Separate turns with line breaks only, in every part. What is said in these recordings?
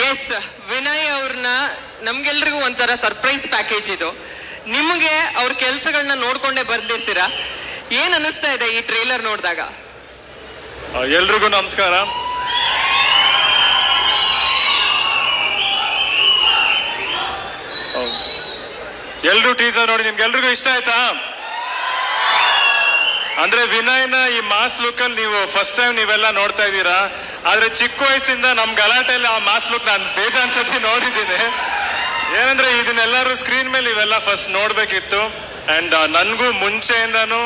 S Vinay ಅವ್ರನ್ನ ನಮ್ಗೆಲ್ರಿಗೂ ಒಂಥರ surprise package ಇದು. ನಿಮಗೆ ಅವ್ರ ಕೆಲಸಗಳನ್ನ ನೋಡ್ಕೊಂಡೇ ಬರ್ದಿರ್ತೀರಾ? ಏನ್ ಅನಿಸ್ತಾ ಇದೆ ಈ ಟ್ರೇಲರ್ ನೋಡಿದಾಗ?
ಎಲ್ರಿಗೂ ನಮಸ್ಕಾರ. ಎಲ್ರು ಟೀಸರ್ ನೋಡಿ ನಿಮ್ಗೆಲ್ರಿಗೂ ಇಷ್ಟ ಆಯ್ತಾ? ಅಂದ್ರೆ ವಿನಯ್ನ ಈ ಮಾಸ್ ಲುಕ್ ಅಲ್ಲಿ ನೀವು ಫಸ್ಟ್ ಟೈಮ್ ನೀವೆಲ್ಲ ನೋಡ್ತಾ ಇದ್ದೀರಾ, ಆದ್ರೆ ಚಿಕ್ಕ ವಯಸ್ಸಿಂದ ನಮ್ ಗಲಾಟೆಯಲ್ಲಿ ಆ ಮಾಸ್ ಲುಕ್ ನಾನು ಬೇಜಾನ್ ಸತಿ ನೋಡಿದ್ದೀನಿ. ಏನಂದ್ರೆ ಇದನ್ನೆಲ್ಲರೂ ಸ್ಕ್ರೀನ್ ಮೇಲೆ ಇವೆಲ್ಲ ಫಸ್ಟ್ ನೋಡ್ಬೇಕಿತ್ತು. ಅಂಡ್ ನನ್ಗೂ ಮುಂಚೆಯಿಂದಾನು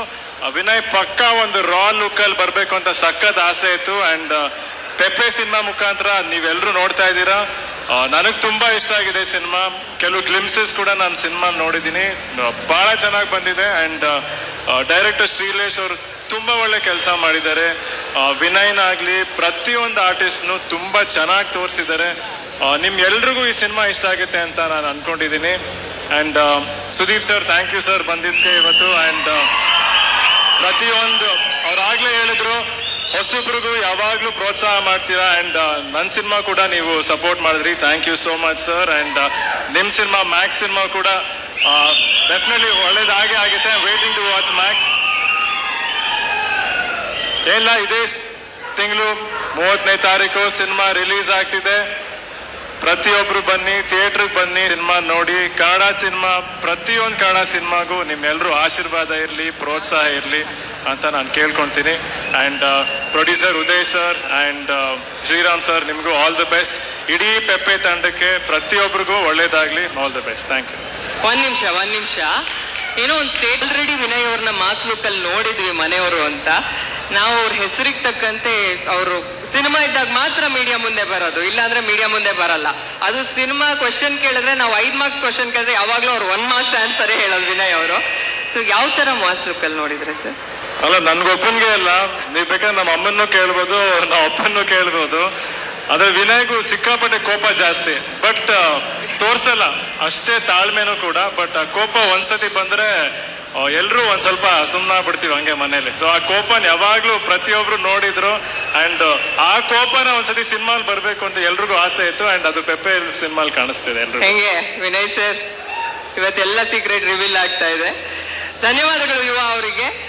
ವಿನಯ್ ಪಕ್ಕ ಒಂದು ರಾ ಲುಕ್ ಅಲ್ಲಿ ಬರ್ಬೇಕು ಅಂತ ಸಖತ್ ಆಸೆ ಇತ್ತು. ಅಂಡ್ ಪೆಪ್ಪೆ ಸಿನಿಮಾ ಮುಖಾಂತರ ನೀವೆಲ್ಲರೂ ನೋಡ್ತಾ ಇದ್ದೀರಾ. ನನಗೆ ತುಂಬಾ ಇಷ್ಟ ಆಗಿದೆ ಸಿನಿಮಾ. ಕೆಲವು ಗ್ಲಿಮ್ಸಸ್ ಕೂಡ ನಾನು ಸಿನಿಮಾ ನೋಡಿದ್ದೀನಿ ಬಹಳ ಚೆನ್ನಾಗಿ ಬಂದಿದೆ ಅಂಡ್ ಡೈರೆಕ್ಟರ್ ಶ್ರೀಲೇಶ್ ಅವರು ತುಂಬ ಒಳ್ಳೆ ಕೆಲಸ ಮಾಡಿದ್ದಾರೆ. ವಿನಯನ್ ಆಗಲಿ, ಪ್ರತಿಯೊಂದು ಆರ್ಟಿಸ್ಟ್ನು ತುಂಬ ಚೆನ್ನಾಗಿ ತೋರಿಸಿದ್ದಾರೆ. ನಿಮ್ ಎಲ್ರಿಗೂ ಈ ಸಿನಿಮಾ ಇಷ್ಟ ಆಗುತ್ತೆ ಅಂತ ನಾನು ಅಂದ್ಕೊಂಡಿದ್ದೀನಿ and Sudeep sir thank you sir ಬಂದಿದ್ದಕ್ಕೆ ಇವತ್ತು. ಅಂಡ್ ಪ್ರತಿಯೊಂದು ಅವ್ರಾಗ್ಲೇ ಹೇಳಿದ್ರು ಹೊಸಬ್ರಿಗೂ ಯಾವಾಗಲೂ ಪ್ರೋತ್ಸಾಹ ಮಾಡ್ತೀರಾ? ಅಂಡ್ ನನ್ನ ಸಿನಿಮಾ ಕೂಡ ನೀವು ಸಪೋರ್ಟ್ ಮಾಡಿದ್ರಿ. Thank you so much sir and ನಿಮ್ಮ ಸಿನಿಮಾ ಮ್ಯಾಕ್ಸ್ ಸಿನಿಮಾ ಕೂಡ ಡೆಫಿನೆಟ್ಲಿ ಒಳ್ಳೇದಾಗೆ ಆಗುತ್ತೆ. ವೇಟಿಂಗ್ ಟು ವಾಚ್ ಮ್ಯಾಕ್ಸ್ ಎಲ್ಲ ಇದೇ ತಿಂಗಳು ಮೂವತ್ತನೇ ತಾರೀಕು ಸಿನಿಮಾ ರಿಲೀಸ್ ಆಗ್ತಿದೆ. ಪ್ರತಿಯೊಬ್ಬರು ಬನ್ನಿ ಥಿಯೇಟ್ರಿಗೆ ಬನ್ನಿ, ಸಿನಿಮಾ ನೋಡಿ. ಕನ್ನಡ ಸಿನಿಮಾ, ಪ್ರತಿಯೊಂದು ಕನ್ನಡ ಸಿನಿಮಾಗೂ ನಿಮ್ಮೆಲ್ಲರೂ ಆಶೀರ್ವಾದ ಇರಲಿ, ಪ್ರೋತ್ಸಾಹ ಇರಲಿ ಅಂತ ನಾನು ಕೇಳ್ಕೊಳ್ತೀನಿ and producer Uday sir and Shriram sir ನಿಮಗೂ ಆಲ್ ದ ಬೆಸ್ಟ್ ಇಡೀ ಪೆಪ್ಪೆ ತಂಡಕ್ಕೆ ಪ್ರತಿಯೊಬ್ಬರಿಗೂ ಒಳ್ಳೇದಾಗಲಿ all the best thank you
ಒಂದು ನಿಮಿಷ ಒಂದು ನಿಮಿಷ. ಏನೋ ಒಂದು ಸ್ಟೇಟ್ ಆಲ್ರೆಡಿ ವಿನಯ್ ಅವ್ರನ್ನ ಮಾಸ್ ಲುಕ್ಕಲ್ಲಿ ನೋಡಿದ್ವಿ ಮನೆಯವರು ಅಂತ. ನಾವು ಅವ್ರ ಹೆಸರಿಗೆ ತಕ್ಕಂತೆ ಅವರು ಸಿನಿಮಾ ಇದ್ದಾಗ ಮಾತ್ರ ಮೀಡಿಯಾ ಮುಂದೆ ಬರೋದು. ಇಲ್ಲಾಂದ್ರೆ ಮೀಡಿಯಾ ಮುಂದೆ ಬರಲ್ಲ. ಅದು ಸಿನಿಮಾ ಕ್ವಶನ್ ಕೇಳಿದ್ರೆ ನಾವು ಐದು ಮಾರ್ಕ್ಸ್ ಕ್ವಶನ್ ಕೇಳಿದ್ರೆ ಯಾವಾಗಲೂ ಅವ್ರು ಒನ್ ಮಾರ್ಕ್ಸ್ ಆನ್ಸರೇ ಹೇಳೋದು ವಿನಯ್ ಅವರು. ಸೊ ಯಾವ ತರ ಮಾಸ್ ಲುಕ್ಕಲ್ಲಿ ನೋಡಿದ್ರೆ ಸರ್
ಅಲ್ಲ ನನ್ಗೊಬ್ಬನಿಗೆ ಇಲ್ಲ. ನೀವು ಬೇಕಾದ್ರೆ ನಮ್ಮ ಅಮ್ಮನ್ನು ಕೇಳ್ಬೋದು ನಮ್ಮ ಅಪ್ಪನ್ನು ಕೇಳ್ಬೋದು. ಅದ್ರ ವಿನಯ್ಗೂ ಸಿಕ್ಕಾಪಟ್ಟೆ ಕೋಪ ಜಾಸ್ತಿ. ಬಟ್ ತೋರ್ಸಲ್ಲ. ಅಷ್ಟೇ ತಾಳ್ಮೆನೂ ಕೂಡ ಬಟ್ ಆ, ಕೋಪ ಒಂದ್ಸತಿ ಬಂದ್ರೆ ಎಲ್ಲರೂ ಒಂದು ಸ್ವಲ್ಪ ಸುಮ್ಮನಾಗ್ಬಿಡ್ತೀವಿ ಹಂಗೆ ಮನೇಲಿ ಸೊ ಆ ಕೋಪನ ಯಾವಾಗಲೂ ಪ್ರತಿಯೊಬ್ರು ನೋಡಿದ್ರು ಅಂಡ್ ಆ ಕೋಪನ ಒಂದ್ಸತಿ ಸಿನಿಮಾಲ್ ಬರಬೇಕು ಅಂತ ಎಲ್ರಿಗೂ ಆಸೆ ಇತ್ತು ಅಂಡ್ ಅದು ಪೆಪ್ಪೆ ಸಿನಿಮಾಲ್ ಕಾಣಿಸ್ತಿದೆ ಎಲ್ರು
ಹೆಂಗೆ, ವಿನಯ್ ಸರ್? ಇವತ್ತೆಲ್ಲ ಸೀಕ್ರೆಟ್ ರಿವೀಲ್ ಆಗ್ತಾ ಇದೆ. ಧನ್ಯವಾದಗಳು ಯುವ ಅವರಿಗೆ.